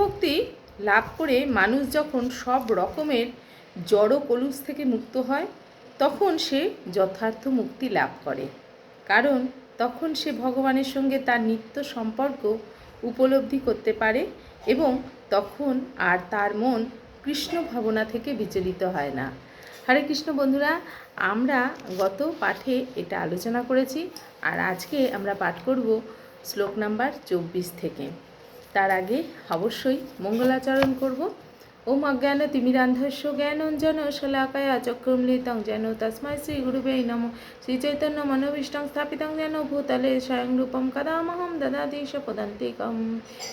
ভক্তি লাভ করে মানুষ যখন সব রকমের জড় কলুষ থেকে মুক্ত হয়, তখন সে যথার্থ মুক্তি লাভ করে। কারণ তখন সে ভগবানের সঙ্গে তার নিত্য সম্পর্ক উপলব্ধি করতে পারে এবং তখন আর তার মন কৃষ্ণ ভাবনা থেকে বিচলিত হয় না। হরে কৃষ্ণ বন্ধুরা, আমরা গত পাঠে এটা আলোচনা করেছি আর আজকে আমরা পাঠ করব শ্লোক নাম্বার চব্বিশ থেকে। তার আগে অবশ্যই মঙ্গলাচরণ করব। ওম অজ্ঞান তিমিরান্ধস্য জ্ঞানঞ্জন শলাকায়া চক্রমলিতং যেন তস্মাই শ্রী গুরুবে নম শ্রী চৈতন্য মনোবিষ্টং স্থাপিতং যেন ভূতলে স্বয়ং রূপম কদামহম দদাদিশ পদান্তিকম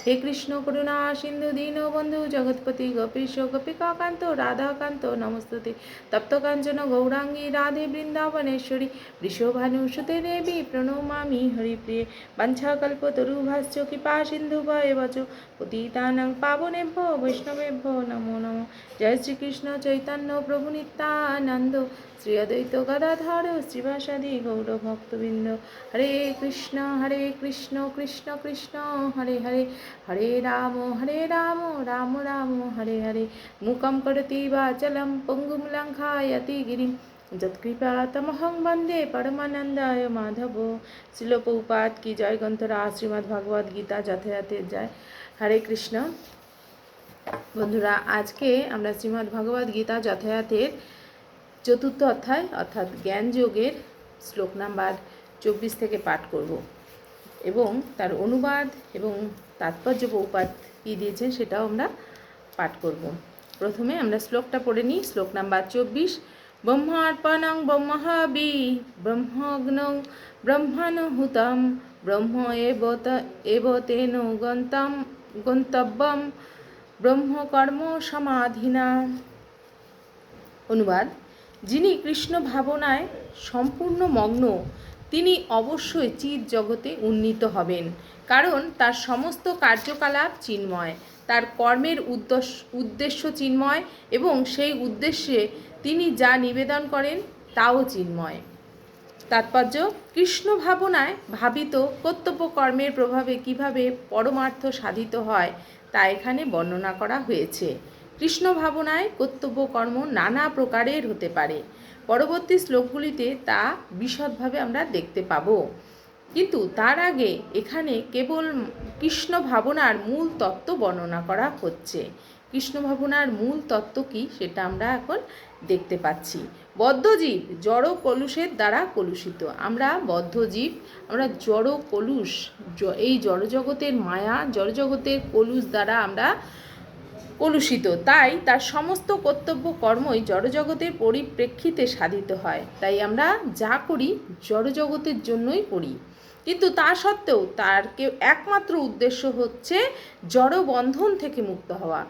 হে কৃষ্ণ করুণা সিন্ধু দীন বন্ধু জগৎপতি গোপীশ গোপিকাকান্ত রাধাকান্ত নমস্তুতে তপ্ত কাঞ্চন গৌরাঙ্গী রাধে বৃন্দাবনেশ্বরী বৃষভানুসুতে দেবী প্রণমামি হরিপ্রিয়ে বাঞ্ছাকল্পতরুভাশ্চ কৃপা সিন্ধু ভয়বচ পতিতানাং পাবনেভ্য বৈষ্ণবেভ্য নমো নমো জয় শ্রীকৃষ্ণ চৈতন্য প্রভু নিত্যানন্দ। শ্রী অদ্বৈত গদাধর, শ্রীবাসাদি গৌর ভক্তবৃন্দ হরে কৃষ্ণ হরে কৃষ্ণ কৃষ্ণ কৃষ্ণ, হরে হরে। হরে রাম হরে রাম রাম রাম, হরে হরে। মুখম করতি বাচলম পঙ্গুম লঙ্ঘায়তি গিরিম যৎকৃপা তমহং বন্দে পরমানন্দায় মাধব। শিলপৌপাত কি জয় গ্রন্থরা শ্রীমদ্ ভগবদ গীতা যথাযথের জয়। হরে কৃষ্ণ। বন্ধুরা, আজকে আমরা শ্রীমদ্ ভগবদ গীতা যথাযথের চতুর্থ অধ্যায়, অর্থাৎ জ্ঞান যোগের শ্লোক নাম্বার চব্বিশ থেকে পাঠ করব। এবং তার অনুবাদ এবং তাৎপর্য পৌপাত কী দিয়েছেন সেটাও আমরা পাঠ করব। প্রথমে আমরা শ্লোকটা পড়ে নিই, শ্লোক নাম্বার চব্বিশ। ব্রহ্মার্পণং ব্রহ্মহাবি ব্রহ্মগ্ন ব্রহ্মানুহুতম ব্রহ্ম এব এব তেন গন্তম গন্তব্যম ব্রহ্মকর্ম সমাধিনা। অনুবাদ, যিনি কৃষ্ণ ভাবনায় সম্পূর্ণ মগ্ন, তিনি অবশ্যই চিৎ জগতে উন্নীত হবেন, কারণ তার সমস্ত কার্যকলাপ চিন্ময়, তার কর্মের উদ্দেশ্য উদ্দেশ্য চিন্ময় এবং সেই উদ্দেশ্যে তিনি যা নিবেদন করেন, তাও চিন্ময়। তাৎপর্য, কৃষ্ণ ভাবনায় ভাবিত কর্তব্য কর্মের প্রভাবে কীভাবে পরমার্থ সাধিত হয়, তা এখানে বর্ণনা করা হয়েছে। কৃষ্ণ ভাবনায় কর্তব্য কর্ম নানা প্রকারের হতে পারে। পরবর্তী শ্লোকগুলিতে তা বিশদভাবে আমরা দেখতে পাব। কিন্তু তার আগে এখানে কেবল কৃষ্ণ ভাবনার মূল তত্ত্ব বর্ণনা করা হচ্ছে। কৃষ্ণ ভাবনার মূল তত্ত্ব কি সেটা আমরা এখন দেখতে পাচ্ছি। বদ্ধজীব জড় কলুষের দ্বারা কলুষিত। আমরা বদ্ধজীব, আমরা জড় কলুষ এই জড়জগতের মায়া, জড়জগতের কলুষ দ্বারা আমরা কলুষিত। তাই তার সমস্ত কর্তব্য কর্মই জড়জগতের পরিপ্রেক্ষিতে সাধিত হয়। তাই আমরা যা করি জড়জগতের জন্যই করি। কিন্তু তা সত্ত্বেও তার কেউ একমাত্র উদ্দেশ্য হচ্ছে জড়বন্ধন থেকে মুক্ত হওয়া।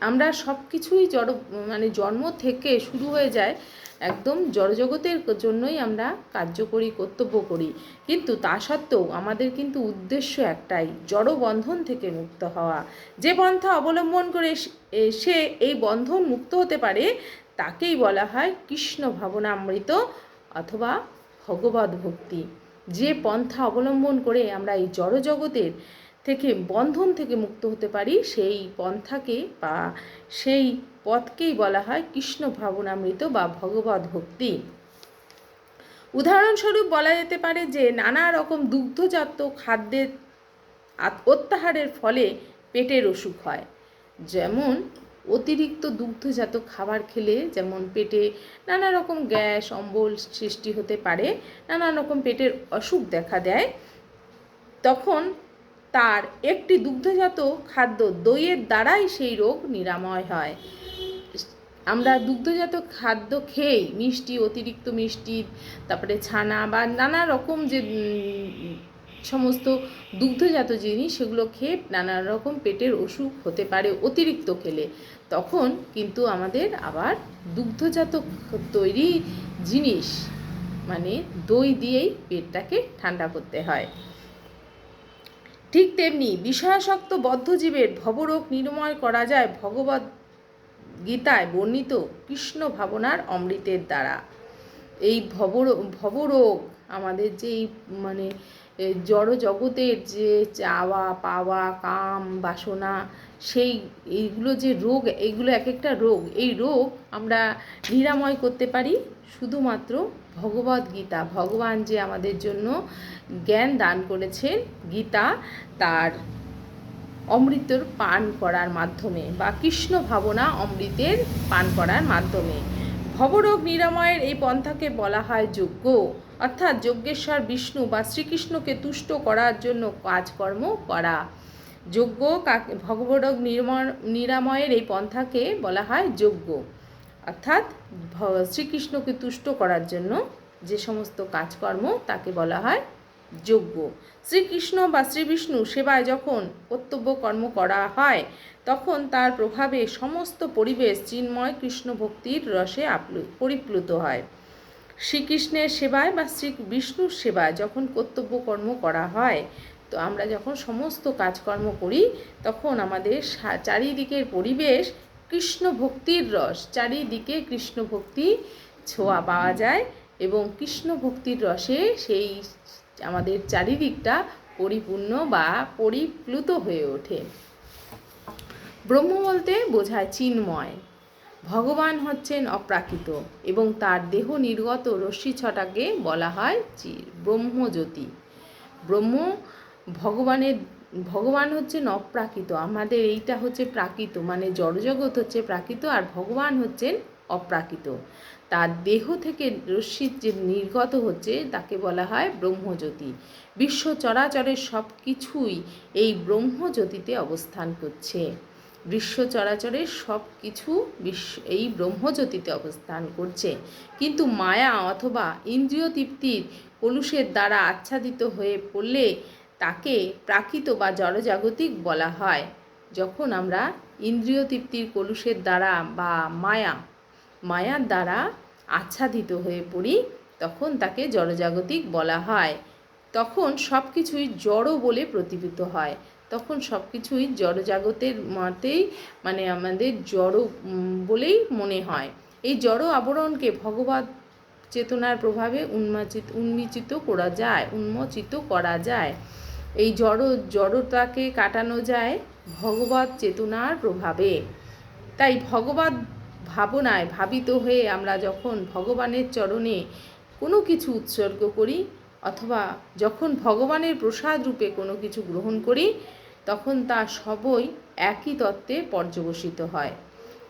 আমরা সব কিছুই জড় মানে জন্ম থেকে শুরু হয়ে যায় একদম জড়জগতের জন্যই আমরা কার্য করি কর্তব্য করি। কিন্তু তা সত্ত্বেও আমাদের কিন্তু উদ্দেশ্য একটাই জড় বন্ধন থেকে মুক্ত হওয়া। যে পন্থা অবলম্বন করে সে- সে এই বন্ধন মুক্ত হতে পারে, তাকেই বলা হয় কৃষ্ণ ভাবনামৃত অথবা ভগবত ভক্তি যে পন্থা অবলম্বন করে আমরা এই জড়জগতের থেকে বন্ধন থেকে মুক্ত হতে পারি, সেই পন্থাকে বা সেই পথকেই বলা হয় কৃষ্ণ ভাবনামৃত বা ভগবত ভক্তি। উদাহরণস্বরূপ বলা যেতে পারে যে, নানা রকম দুগ্ধজাত খাদ্যের অত্যাহারের ফলে পেটের অসুখ হয়। যেমন অতিরিক্ত দুগ্ধজাত খাবার খেলে যেমন পেটে নানা রকম গ্যাস, অম্বল সৃষ্টি হতে পারে, নানা রকম পেটের অসুখ দেখা দেয়। তখন তার একটি দুগ্ধজাত খাদ্য দইয়ের দ্বারাই সেই রোগ নিরাময় হয়। আমরা দুগ্ধজাত খাদ্য খেয়েই মিষ্টি, অতিরিক্ত মিষ্টি, তারপরে ছানা বা নানা রকম যে সমস্ত দুগ্ধজাত জিনিস সেগুলো খেয়ে নানা রকম পেটের অসুখ হতে পারে অতিরিক্ত খেলে। তখন কিন্তু আমাদের আবার দুগ্ধজাত তৈরি জিনিস মানে দই দিয়েই পেটটাকে ঠান্ডা করতে হয়। ঠিক তেমনি বিষয়াসক্ত বদ্ধজীবের ভবরোগ নির্ময় করা যায় ভগবত গীতায় বর্ণিত কৃষ্ণ ভাবনার অমৃতের দ্বারা। এই ভবর, ভবরোগ আমাদের যে মানে জড় জগতের যে চাওয়া, পাওয়া, কাম, বাসনা, সেই এইগুলো যে রোগ, এইগুলো এক একটা রোগ, এই রোগ আমরা নিরাময় করতে পারি শুধুমাত্র ভগবদ গীতা। ভগবান যে আমাদের জন্য জ্ঞান দান করেছেন, গীতা তার অমৃতর পান করার মাধ্যমে বা কৃষ্ণ ভাবনা অমৃতের পান করার মাধ্যমে। ভবরোগ নিরাময়ের এই পন্থাকে বলা হয় যজ্ঞ। অর্থাৎ যজ্ঞেশ্বর, বিষ্ণু বা শ্রীকৃষ্ণকে তুষ্ট করার জন্য কাজকর্ম করা। যজ্ঞ কাকে ভগবরোগ নির্ময় নিরাময়ের এই পন্থাকে বলা হয় যজ্ঞ। অর্থাৎ শ্রীকৃষ্ণকে তুষ্ট করার জন্য যে সমস্ত কাজকর্ম তাকে বলা হয় যজ্ঞ। শ্রীকৃষ্ণ বা শ্রীবিষ্ণু সেবায় যখন কর্তব্য কর্ম করা হয়, তখন তার প্রভাবে সমস্ত পরিবেশ চিন্ময় কৃষ্ণ ভক্তির রসে পরিপ্লুত হয়। শ্রীকৃষ্ণের সেবায় বা শ্রী বিষ্ণুর সেবায় যখন কর্তব্য কর্ম করা হয়, তো আমরা যখন সমস্ত কাজকর্ম করি, তখন আমাদের চারিদিকের পরিবেশ কৃষ্ণ ভক্তির রস। চারিদিকে কৃষ্ণ ভক্তি ছোঁয়া পাওয়া যায় এবং কৃষ্ণ ভক্তির রসে সেই আমাদের চারিদিকটা পরিপূর্ণ বা পরিপ্লুত হয়ে ওঠে। ব্রহ্ম বলতে বোঝায় চিন্ময়। ভগবান হচ্ছেন অপ্রাকৃত এবং তার দেহ নির্গত রশ্মি ছটাকে বলা হয় ব্রহ্মজ্যোতি ব্রহ্ম ভগবানের ভগবান হচ্ছেন অপ্রাকৃত আমাদের এইটা হচ্ছে প্রাকৃত মানে জড়জগৎ হচ্ছে প্রাকৃত আর ভগবান হচ্ছেন অপ্রাকৃত। তার দেহ থেকে রশ্মি যে নির্গত হচ্ছে তাকে বলা হয় ব্রহ্মজ্যোতি। বিশ্ব চরাচরের সব কিছুই এই ব্রহ্মজ্যোতিতে অবস্থান করছে। বিশ্ব চরাচরের সব কিছু বিশ্ব এই ব্রহ্মজ্যোতিতে অবস্থান করছে। কিন্তু মায়া অথবা ইন্দ্রিয় তৃপ্তির কলুষের দ্বারা আচ্ছাদিত হয়ে পড়লে তাকে প্রাকৃত বা জড়জাগতিক বলা হয়। যখন আমরা ইন্দ্রিয় তৃপ্তির কলুষের দ্বারা বা মায়া, মায়ার দ্বারা আচ্ছাদিত হয়ে পড়ি, তখন তাকে জড়জাগতিক বলা হয়। তখন সব কিছুই জড় বলে প্রতিভূত হয়। তখন সব কিছুই জড়জাগতের মতেই মানে আমাদের জড় বলেই মনে হয়। এই জড় আবরণকে ভগবত চেতনার প্রভাবে উন্মাচিত, উন্মিচিত করা যায়, উন্মোচিত করা যায়। এই জড়, জড়তাকে কাটানো যায় ভগবত চেতনার প্রভাবে। তাই ভগবত ভাবনায় ভাবিত হয়ে আমরা যখন ভগবানের চরণে কোনো কিছু উৎসর্গ করি অথবা যখন ভগবানের প্রসাদ রূপে কোনো কিছু গ্রহণ করি, তখন তা সবই একই তত্ত্বে পর্যবসিত হয়।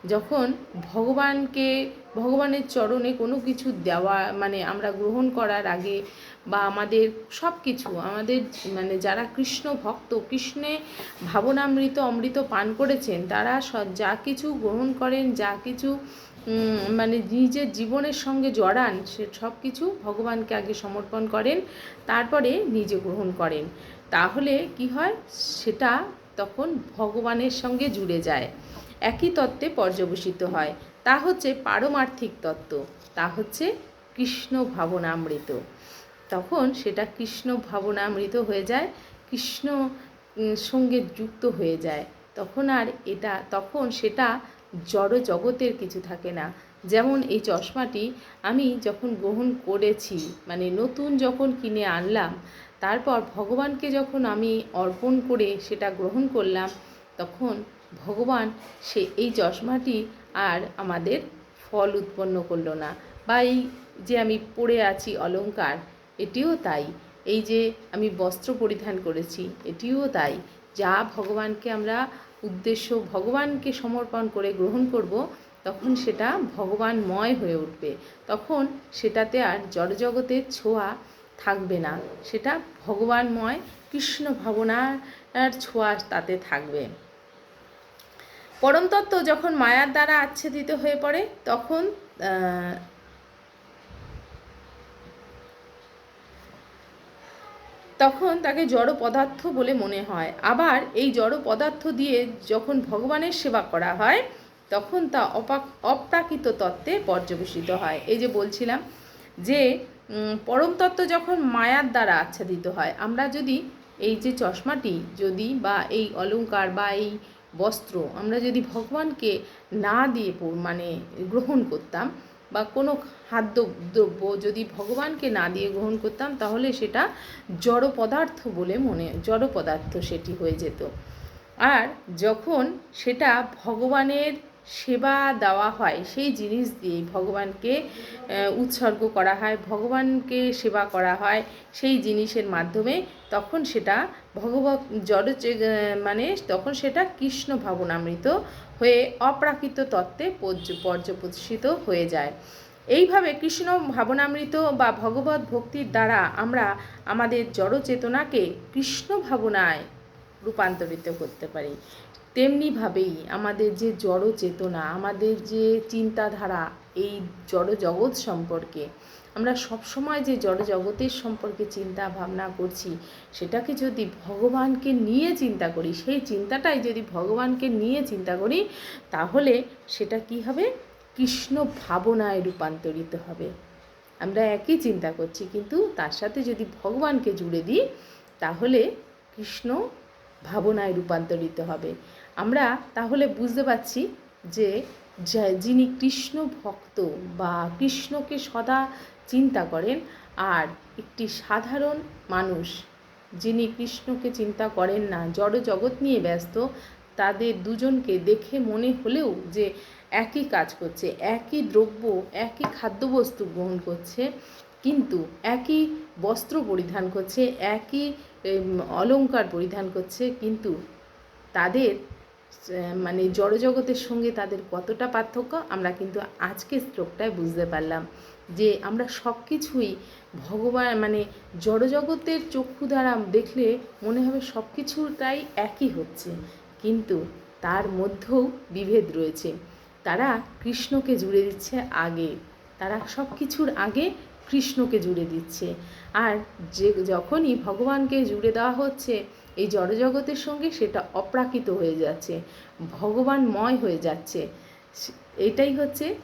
যখন ভগবানকে, ভগবানের চরণে কোনো কিছু দেওয়া মানে আমরা গ্রহণ করার আগে বা আমাদের সব কিছু আমাদের মানে যারা কৃষ্ণ ভক্ত, কৃষ্ণে ভাবনামৃত, অমৃত পান করেছেন, তারা স- যা কিছু গ্রহণ করেন, যা কিছু মানে নিজের জীবনের সঙ্গে জড়ান, সে সব কিছু ভগবানকে আগে সমর্পণ করেন, তারপরে নিজে গ্রহণ করেন। তাহলে কি হয়? সেটা তখন ভগবানের সঙ্গে জুড়ে যায়। একই তত্ত্বে পর্যবসিত হয়। তা হচ্ছে পারমার্থিক তত্ত্ব। তা হচ্ছে কৃষ্ণ ভাবনামৃত। তখন সেটা কৃষ্ণ ভাবনামৃত হয়ে যায়, কৃষ্ণ সঙ্গে যুক্ত হয়ে যায়। তখন আর এটা, তখন সেটা জড় জগতের কিছু থাকে না। যেমন এই চশমাটি আমি যখন গ্রহণ করেছি মানে নতুন যখন কিনে আনলাম, তারপর ভগবানকে যখন আমি অর্পণ করে সেটা গ্রহণ করলাম, তখন ভগবান সে এই চশমাটি আর আমাদের ফল উৎপন্ন করল না। বা এই যে আমি পরে আছি অলংকার, এটিও তাই। এই যে আমি বস্ত্র পরিধান করেছি, এটিও তাই। যা ভগবানকে আমরা উদ্দেশ্য, ভগবানকে সমর্পণ করে গ্রহণ করব, তখন সেটা ভগবানময় হয়ে উঠবে। তখন সেটাতে আর জড়জগতের ছোঁয়া থাকবে না। সেটা ভগবানময় কৃষ্ণ ভাবনার ছোঁয়া তাতে থাকবে। পরমতত্ত্ব যখন মায়ার দ্বারা আচ্ছাদিত হয়ে পড়ে, তখন তখন তাকে জড় পদার্থ বলে মনে হয়। আবার এই জড় পদার্থ দিয়ে যখন ভগবানের সেবা করা হয়, তখন তা অপাক, অপ্রাকৃত তত্ত্বে পর্যবেসিত হয়। এই যে বলছিলাম যে পরম তত্ত্ব যখন মায়ার দ্বারা আচ্ছাদিত হয়, আমরা যদি এই যে চশমাটি, যদি বা এই অলঙ্কার বা এই বস্ত্র, আমরা যদি ভগবানকে না দিয়ে মানে গ্রহণ করতাম বা কোনো খাদ্য দ্রব্য যদি ভগবানকে না দিয়ে গ্রহণ করতাম, তাহলে সেটা জড় পদার্থ বলে মনে, জড় পদার্থ সেটি হয়ে যেত। আর যখন সেটা ভগবানের সেবা দেওয়া হয়, সেই জিনিস দিয়ে ভগবানকে উৎসর্গ করা হয়, ভগবানকে সেবা করা হয়, সেই জিনিসের মাধ্যমে তখন সেটা ভগবত জড়চে মানে তখন সেটা কৃষ্ণ ভাবনামৃত হয়ে অপ্রাকৃত তত্ত্বে পর্য- পর্যবসিত হয়ে যায়। এইভাবে কৃষ্ণ ভাবনামৃত বা ভগবত ভক্তির দ্বারা আমরা আমাদের জড় চেতনাকে কৃষ্ণ ভাবনায় রূপান্তরিত করতে পারি। তেমনিভাবেই আমাদের যে জড় চেতনা, আমাদের যে চিন্তাধারা, এই জড় জগৎ সম্পর্কে আমরা সবসময় যে জড় জগতের সম্পর্কে চিন্তা ভাবনা করছি, সেটাকে যদি ভগবানকে নিয়ে চিন্তা করি, সেই চিন্তাটাই যদি ভগবানকে নিয়ে চিন্তা করি, তাহলে সেটা কি হবে? কৃষ্ণ ভাবনায় রূপান্তরিত হবে। আমরা একই চিন্তা করছি, কিন্তু তার সাথে যদি ভগবানকে জুড়ে দিই, তাহলে কৃষ্ণ ভাবনায় রূপান্তরিত হবে। আমরা তাহলে বুঝতে পারছি যে যিনি কৃষ্ণ ভক্ত বা কৃষ্ণকে সদা চিন্তা করেন আর একটি সাধারণ মানুষ যিনি কৃষ্ণকে চিন্তা করেন না জড় জগৎ নিয়ে ব্যস্ত তাদের দুজনকে দেখে মনে হলেও যে একই কাজ করছে একই দ্রব্য একই খাদ্যবস্তু গ্রহণ করছে কিন্তু একই বস্ত্র পরিধান করছে একই উম, অলংকার পরিধান করছে কিন্তু তাদের মানে জড়জগতের সঙ্গে তাদের কতটা পার্থক্য আমরা কিন্তু আজকে শ্লোকটায় বুঝতে পারলাম। যে আমরা সব কিছুই ভগবান মানে জড়জগতের চক্ষু দ্বারা দেখলে মনে হবে সব কিছুটাই একই হচ্ছে। কিন্তু তার মধ্যেও বিভেদ রয়েছে। তারা কৃষ্ণকে জুড়ে দিচ্ছে আগে। তারা সব কিছুর আগে কৃষ্ণকে জুড়ে দিচ্ছে। আর যে যখনই ভগবানকে জুড়ে দেওয়া হচ্ছে, এই জড়জগতের সঙ্গে সেটা অপ্রাকৃত হয়ে যাচ্ছে। ভগবানময় হয়ে যাচ্ছে। এটাই হচ্ছে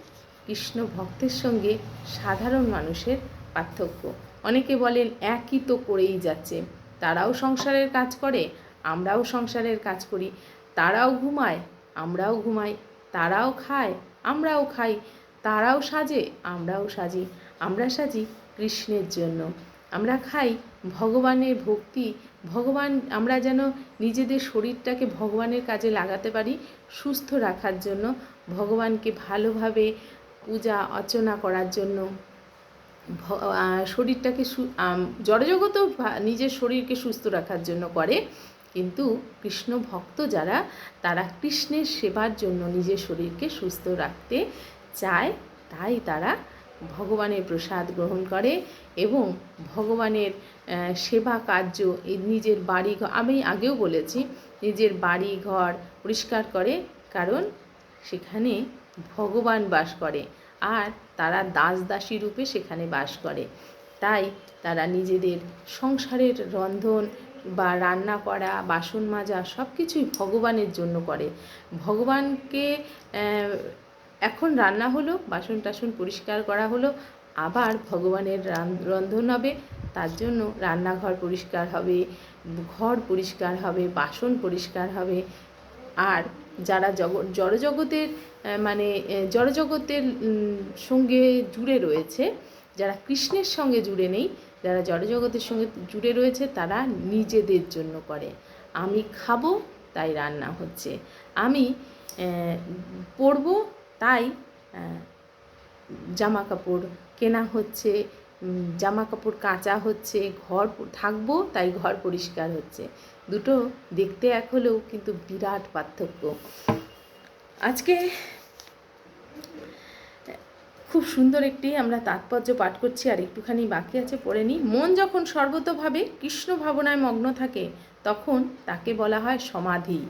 কৃষ্ণ ভক্তের সঙ্গে সাধারণ মানুষের পার্থক্য। অনেকে বলেন, একই তো করেই যাচ্ছে। তারাও সংসারের কাজ করে, আমরাও সংসারের কাজ করি। তারাও ঘুমায়, আমরাও ঘুমাই। তারাও খায়, আমরাও খাই। তারাও সাজে, আমরাও সাজি। আমরা সাজি কৃষ্ণের জন্য। আমরা খাই ভগবানের ভক্তি। ভগবান, আমরা যেন নিজেদের শরীরটাকে ভগবানের কাজে লাগাতে পারি, সুস্থ রাখার জন্য ভগবানকে ভালোভাবে পূজা অর্চনা করার জন্য। শরীরটাকে জড়জগতও নিজের শরীরকে সুস্থ রাখার জন্য করে। কিন্তু কৃষ্ণ ভক্ত যারা, তারা কৃষ্ণের সেবার জন্য নিজের শরীরকে সুস্থ রাখতে চায়, তাই তারা ভগবানের প্রসাদ গ্রহণ করে এবং ভগবানের সেবা কার্য নিজের বাড়ি ঘর আমি আগেও বলেছি, নিজের বাড়ি ঘর পরিষ্কার করে। কারণ সেখানে ভগবান বাস করে আর তারা দাস দাসী রূপে সেখানে বাস করে। তাই তারা নিজেদের সংসারের রন্ধন বা রান্না করা, বাসন মাজা সব কিছুই ভগবানের জন্য করে। ভগবানকে এখন রান্না হলো, বাসন টাসন পরিষ্কার করা হলো, আবার ভগবানের রান- রন্ধন হবে, তার জন্য রান্নাঘর পরিষ্কার হবে, ঘর পরিষ্কার হবে, বাসন পরিষ্কার হবে, আর যারা জগৎ জড়জগতের মানে জড়জগতের সঙ্গে জুড়ে রয়েছে, যারা কৃষ্ণের সঙ্গে জুড়ে নেই, যারা জড়জগতের সঙ্গে জুড়ে রয়েছে, তারা নিজেদের জন্য করে। আমি খাব, তাই রান্না হচ্ছে। আমি পরবো, তাই জামা কাপড় কেনা হচ্ছে জামা কাপড় কাচা হচ্ছে, ঘর থাকব, তাই ঘর পরিষ্কার হচ্ছে। দুটো দেখতে এক হলেও কিন্তু বিরাট পার্থক্য। আজকে খুব সুন্দর একটি আমরা তাৎপর্য পাঠ করছি, আর একটুখানি বাকি আছে, পড়ে নিই। মন যখন সর্বতভাবে কৃষ্ণ ভাবনায় মগ্ন থাকে, তখন তাকে বলা হয় সমাধি।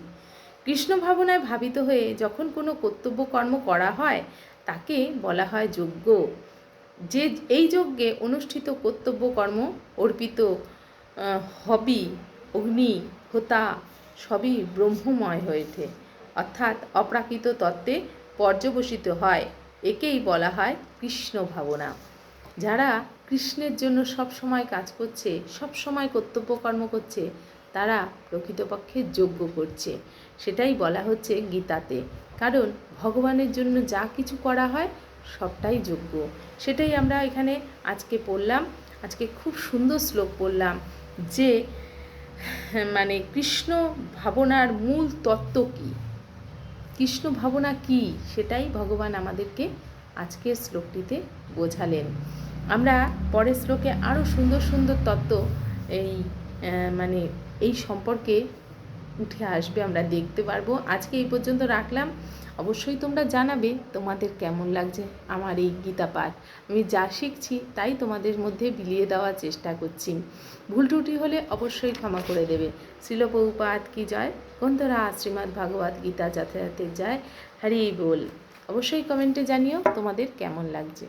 কৃষ্ণ ভাবনায় ভাবিত হয়ে যখন কোনো কর্তব্য কর্ম করা হয়, তাকে বলা হয় যজ্ঞ। যে এই যজ্ঞে অনুষ্ঠিত কর্তব্য কর্ম অর্পিত হবি, অগ্নি, হোতা সবই ব্রহ্মময় হয়ে ওঠে। অর্থাৎ অপ্রাকৃত তত্ত্বে পর্যবসিত হয়। একেই বলা হয় কৃষ্ণ ভাবনা। যারা কৃষ্ণের জন্য সব সময় কাজ করছে, সব সময় কর্তব্য কর্ম করছে, তারা প্রকৃতপক্ষে যজ্ঞ করছে। সেটাই বলা হচ্ছে গীতাতে। কারণ ভগবানের জন্য যা কিছু করা হয় সবটাই যোগ্য। সেটাই আমরা এখানে আজকে পড়লাম। আজকে খুব সুন্দর শ্লোক পড়লাম যে মানে কৃষ্ণ ভাবনার মূল তত্ত্ব কী? কৃষ্ণ ভাবনা কী? সেটাই ভগবান আমাদেরকে আজকের শ্লোকটিতে বোঝালেন। আমরা পরের শ্লোকে আরও সুন্দর সুন্দর তত্ত্ব এই মানে এই সম্পর্কে উঠে আসবে, আমরা দেখতে পারব। আজকে এই পর্যন্ত রাখলাম। অবশ্যই তোমরা জানাবে তোমাদের কেমন লাগছে আমার এই গীতা পাঠ। আমি যা শিখছি তাই তোমাদের মধ্যে বিলিয়ে দেওয়ার চেষ্টা করছি। ভুল ত্রুটি হলে অবশ্যই ক্ষমা করে দেবে। শিলপৌপাত কি জয়? গন্ধরা শ্রীমদ্ ভাগবত গীতা যাতায়াতের যায় হারিয়ে বল। অবশ্যই কমেন্টে জানিও তোমাদের কেমন লাগছে।